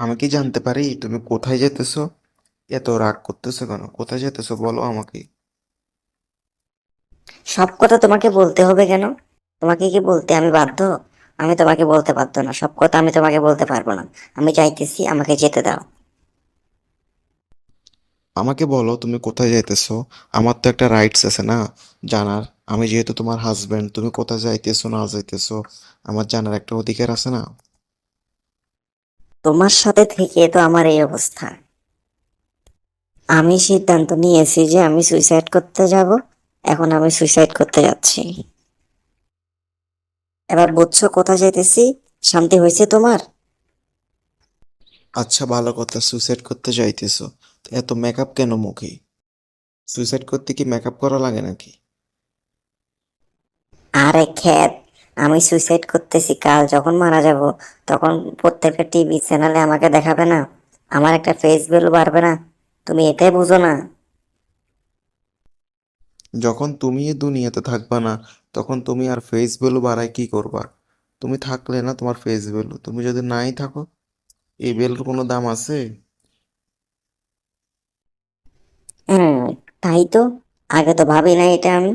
আমি কি জানতে পারি? তুমি কোথায় যেতেছো? এত রাগ করতেছো কেন? কোথায় যেতেছো? বলো আমাকে। সব কথা তোমাকে বলতে হবে কেন? তোমাকে কি বলতে আমি বাধ্য? আমি তোমাকে বলতে বাধ্য না। সব কথা আমি তোমাকে বলতে পারব না। আমি চাইতেছি আমাকে যেতে দাও। আমাকে বলো তুমি কোথায় যাইতেছো? আমার তো একটা রাইটস আছে না? জানার। আমি যেহেতু তোমার হাজবেন্ড তুমি কোথায় যাইতেছো না যাইতেছো? আমার জানার একটা অধিকার আছে না? তোমার সাথে থেকে তো আমার এই অবস্থা। আমি সিদ্ধান্ত নিয়েছি যে আমি সুইসাইড করতে যাব। এখন আমি সুইসাইড করতে যাচ্ছি। এবার বুঝছ কোথায় যাইতেছি? শান্তি হয়েছে তোমার? আচ্ছা ভালো কথা সুইসাইড করতে যাইতেছো। তো এত মেকআপ কেন মুখে? সুইসাইড করতে কি মেকআপ করা লাগে নাকি? আরে খ্যাত আমি সুইসাইড করতেছি কাল যখন মারা যাব তখন প্রত্যেকটা টিভি চ্যানেলে আমাকে দেখাবে না। আমার একটা ফেস ভ্যালু বাড়বে না। তুমি এটাই বুঝো না। যখন তুমি এই দুনিয়াতে থাকবা না তখন তুমি আর ফেস ভ্যালু বাড়ায় কি করবা? তুমি থাকলে না তোমার ফেস ভ্যালু তুমি যদি নাই থাকো এই ভ্যালুর কোনো দাম আছে? হ্যাঁ তাই তো। আগে তো ভাবি না এটা আমি।